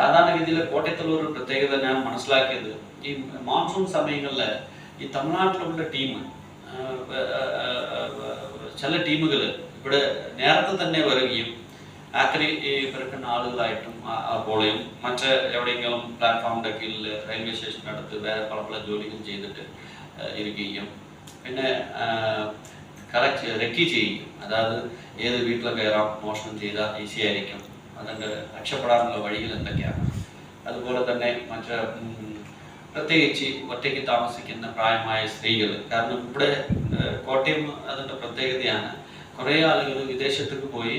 സാധാരണഗതിയിൽ കോട്ടയത്തുള്ള ഒരു പ്രത്യേകത ഞാൻ മനസ്സിലാക്കിയത് ഈ മോൺസൂൺ സമയങ്ങളിൽ ഈ തമിഴ്നാട്ടിലുള്ള ടീം ചില ടീമുകൾ ഇവിടെ നേരത്തെ തന്നെ വരികയും ആക്രി പിറക്കുന്ന ആളുകളായിട്ടും പോളയും മറ്റ് എവിടെയെങ്കിലും പ്ലാറ്റ്ഫോമിന്റെ കീഴിൽ റെയിൽവേ സ്റ്റേഷനടുത്ത് വേറെ പല പല ജോലികൾ ചെയ്തിട്ട് ഇരിക്കുകയും പിന്നെ കളക്ട് റെക്കി ചെയ്യും അതായത് ഏത് വീട്ടിൽ കയറാം മോഷണം ചെയ്താൽ ഈസി ആയിരിക്കും. അതിന്റെ രക്ഷപ്പെടാനുള്ള വഴികൾ എന്തൊക്കെയാണ്? അതുപോലെ തന്നെ മറ്റ് പ്രത്യേകിച്ച് ഒറ്റയ്ക്ക് താമസിക്കുന്ന പ്രായമായ സ്ത്രീകൾ കാരണം ഇവിടെ കോട്ടയം അതിന്റെ പ്രത്യേകതയാണ്. കുറേ ആളുകൾ വിദേശത്തേക്ക് പോയി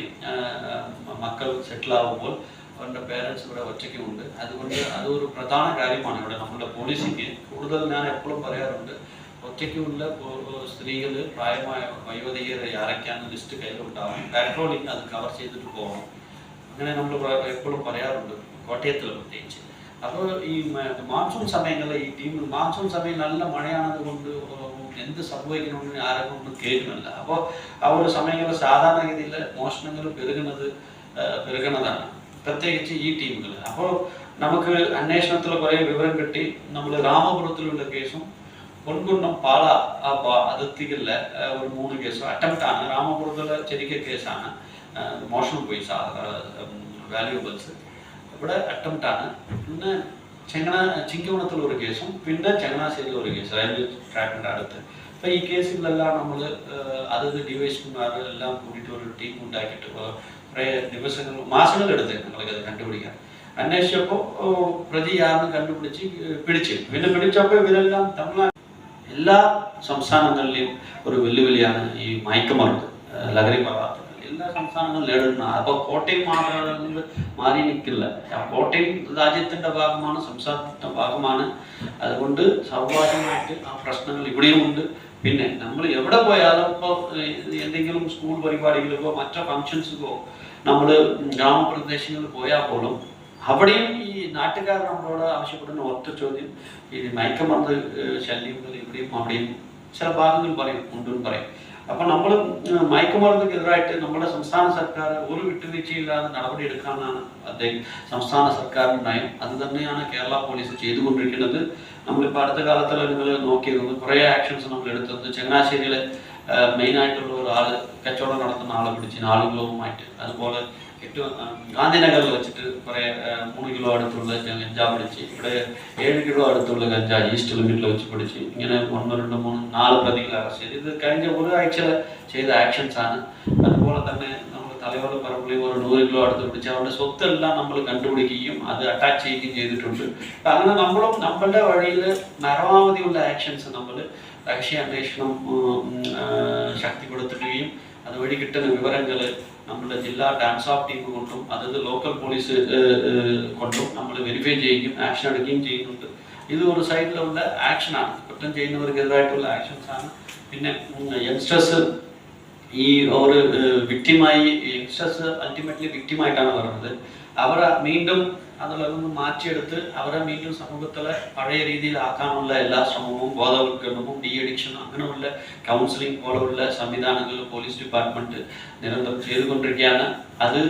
മക്കൾ സെറ്റിൽ ആകുമ്പോൾ അവരുടെ പേരൻസ് ഇവിടെ ഒറ്റയ്ക്കുമുണ്ട് അതുകൊണ്ട് അതൊരു പ്രധാന കാര്യമാണ് ഇവിടെ നമ്മുടെ പോളിസിക്ക് കൂടുതൽ ഞാൻ എപ്പോഴും പറയാറുണ്ട് ഒറ്റയ്ക്കുള്ള സ്ത്രീകൾ പ്രായമായ വയോധികരെ ആരൊക്കെയാണ് ലിസ്റ്റ് കയ്യിലുണ്ടാവും പാട്രോളിങ് അത് കവർ ചെയ്തിട്ട് പോകണം. അങ്ങനെ നമ്മൾ എപ്പോഴും പറയാറുണ്ട് കോട്ടയത്തിൽ പ്രത്യേകിച്ച്. അപ്പോൾ ഈ മാൺസൂൺ സമയങ്ങളിൽ ഈ ടീം മാൺസൂൺ സമയം നല്ല മഴയാണത് കൊണ്ട് എന്ത് സംഭവിക്കണമെന്ന് ആരും ഒന്നും കേൾക്കുന്നില്ല. അപ്പോൾ ആ ഒരു സമയങ്ങളിൽ സാധാരണഗതിയിൽ മോഷണങ്ങൾ പെരുകുന്നത് ആ, പെരുകുന്നതാണ്. പ്രത്യേകിച്ച് ഈ ടീമുകൾ അപ്പോൾ നമുക്ക് അന്വേഷണത്തിൽ കുറേ വിവരം കിട്ടി. നമ്മൾ രാമപുരത്തിലുള്ള കേസും പൊൻകുന്നം പാള ആ പ- അതിർത്തികളിലെ ആ, ഒരു മൂന്ന് കേസും അറ്റംപ്റ്റ് ആണ് രാമപുരത്തിലെ ചെറിയ കേസാണ് ആ, മോഷണം പോയി വാല്യൂബിൾസ് ഇവിടെ അറ്റംപ്റ്റ് ആണ് പിന്നെ ചെങ്ങണ ചിങ്കവണത്തിൽ ഒരു കേസും പിന്നെ ചങ്ങനാശ്ശേരിയിൽ ഒരു കേസ് റെയിൽവേ ട്രാക്കിന്റെ അടുത്ത് അപ്പോൾ ഈ കേസുകളെല്ലാം നമ്മൾ അതത് ഡിവൈസ്മാർ എല്ലാം കൂടിയിട്ട് ഒരു ടീം ഉണ്ടാക്കിയിട്ട് കുറേ ദിവസങ്ങൾ മാസങ്ങളെടുത്ത് ഞങ്ങൾക്കത് കണ്ടുപിടിക്കാൻ അന്വേഷിച്ചപ്പോൾ പ്രതി ആരെന്ന് കണ്ടുപിടിച്ച് ഏഹ്, പിടിച്ച് പിന്നെ പിടിച്ചപ്പോൾ ഇവരെല്ലാം തമിഴ്നാട് എല്ലാ സംസ്ഥാനങ്ങളിലെയും ഒരു വെല്ലുവിളിയാണ് ഈ മയക്കുമരുന്ന് ലഹരി പദാർത്ഥങ്ങൾ. എല്ലാ സംസ്ഥാനങ്ങളും നേടുന്ന അപ്പോൾ കോട്ടയം മാത്രം മാറി നിൽക്കില്ല. കോട്ടയം രാജ്യത്തിന്റെ ഭാഗമാണ് സംസ്ഥാനത്തിന്റെ ഭാഗമാണ്. അതുകൊണ്ട് സ്വാഭാവികമായിട്ട് ആ പ്രശ്നങ്ങൾ ഇവിടെയും ഉണ്ട്. പിന്നെ നമ്മൾ എവിടെ പോയാലും ഇപ്പോൾ എന്തെങ്കിലും സ്കൂൾ പരിപാടികൾക്കോ മറ്റോ ഫങ്ഷൻസിക്കോ നമ്മൾ ഗ്രാമപ്രദേശങ്ങളിൽ പോയാൽ പോലും അവിടെയും ഈ നാട്ടുകാർ നമ്മളോട് ആവശ്യപ്പെടുന്ന ഒറ്റ ചോദ്യം ഈ മയക്കമരുന്ന് ഏഹ്, ശല്യങ്ങൾ ഇവിടെയും അവിടെയും ചില ഭാഗങ്ങൾ പറയും ഉണ്ടെന്ന് പറയും. അപ്പോൾ നമ്മൾ മയക്കുമരുന്നിനെതിരായിട്ട് നമ്മുടെ സംസ്ഥാന സർക്കാർ ഒരു വിട്ടുവീഴ്ചയില്ലാതെ നടപടി എടുക്കാനാണ് അദ്ദേഹം സംസ്ഥാന സർക്കാരിന്റെ നയം അത് തന്നെയാണ് കേരള പോലീസ് ചെയ്തുകൊണ്ടിരിക്കുന്നത്. നമ്മളിപ്പോൾ അടുത്ത കാലത്തിൽ നിങ്ങൾ നോക്കിയിരുന്നു. കുറേ ആക്ഷൻസ് നമ്മൾ എടുത്തത് ചങ്ങനാശ്ശേരിയിലെ മെയിൻ ആയിട്ടുള്ള ഒരാൾ കച്ചവടം നടത്തുന്ന ആളെ പിടിച്ച് നാല് കിലോവുമായിട്ട് അതുപോലെ ഏറ്റവും ഗാന്ധിനഗറിൽ വെച്ചിട്ട് കുറേ മൂന്ന് കിലോ അടുത്തുള്ള ഗഞ്ചാ പിടിച്ച് ഇവിടെ ഏഴ് കിലോ അടുത്തുള്ള ഗഞ്ചാ ഈസ്റ്റ് ലിമിറ്റിൽ വെച്ച് പിടിച്ച് ഇങ്ങനെ ഒന്ന് രണ്ട് മൂന്ന് നാല് പ്രതികളെ അറസ്റ്റ് ചെയ്ത്. ഇത് കഴിഞ്ഞ ഒരാഴ്ച ചെയ്ത ആക്ഷൻസ് ആണ്. അതുപോലെ തന്നെ നമ്മൾ തലയോട് പറമ്പിൽ ഒരു നൂറ് കിലോ അടുത്ത് പിടിച്ച് അവരുടെ സ്വത്തെല്ലാം നമ്മൾ കണ്ടുപിടിക്കുകയും അത് അറ്റാച്ച് ചെയ്യുകയും ചെയ്തിട്ടുണ്ട്. അങ്ങനെ നമ്മളും നമ്മളുടെ വഴിയിൽ പരമാവധിയുള്ള ആക്ഷൻസ് നമ്മൾ രഹസ്യാന്വേഷണം ശക്തിപ്പെടുത്തുകയും അതുവഴി കിട്ടുന്ന വിവരങ്ങൾ നമ്മുടെ ജില്ലാ ഡാൻസ് ഓഫ് ടീം കൊണ്ടും അതത് ലോക്കൽ പോലീസ് കൊണ്ടും നമ്മൾ വെരിഫൈ ചെയ്യുകയും ആക്ഷൻ എടുക്കുകയും ചെയ്യുന്നുണ്ട്. ഇത് ഒരു സൈഡിലുള്ള ആക്ഷനാണ് കുറ്റം ചെയ്യുന്നവർക്കെതിരായിട്ടുള്ള ആക്ഷൻസ് ആണ്. പിന്നെ യങ്സ്റ്റേഴ്സ് ഈ ഒരു വിക്ടിമായി യങ്സ്റ്റേഴ്സ് അൾട്ടിമേറ്റ്ലി വിക്ടിമായിട്ടാണ് പറയുന്നത്. അവരെ വീണ്ടും അതിൽ നിന്ന് മാറ്റിയെടുത്ത് അവരെ വീണ്ടും സമൂഹത്തിലെ പഴയ രീതിയിലാക്കാനുള്ള എല്ലാ ശ്രമവും ബോധവൽക്കരണവും ഡി അഡിക്ഷനും അങ്ങനെയുള്ള കൗൺസിലിംഗ് പോലുള്ള സംവിധാനങ്ങൾ പോലീസ് ഡിപ്പാർട്ട്മെന്റ് നിരന്തരം ചെയ്തുകൊണ്ടിരിക്കുകയാണ് അത്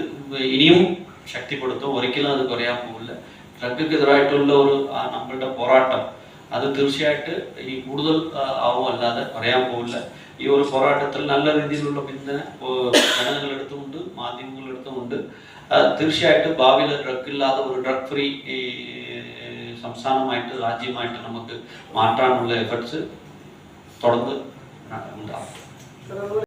ഇനിയും ശക്തിപ്പെടുത്തും ഒരിക്കലും അത് കുറയാൻ പോകില്ല ഡ്രഗിനെതിരായിട്ടുള്ള ഒരു ആ നമ്മളുടെ പോരാട്ടം അത് തീർച്ചയായിട്ട് ഇനി കൂടുതൽ ആവും അല്ലാതെ പറയാൻ പോകില്ല ഈ ഒരു പോരാട്ടത്തിൽ നല്ല രീതിയിലുള്ള പിന്തുണ ജനങ്ങളെടുത്തുമുണ്ട് മാധ്യമങ്ങളെടുത്തുമുണ്ട്. ആ, തീർച്ചയായിട്ടും ഭാവിയിൽ ഡ്രഗ് ഇല്ലാതെ ഒരു ഡ്രഗ് ഫ്രീ സംസ്ഥാനമായിട്ട് രാജ്യമായിട്ട് നമുക്ക് മാറ്റാനുള്ള എഫർട്സ് തുടർന്ന് ഉണ്ടാവും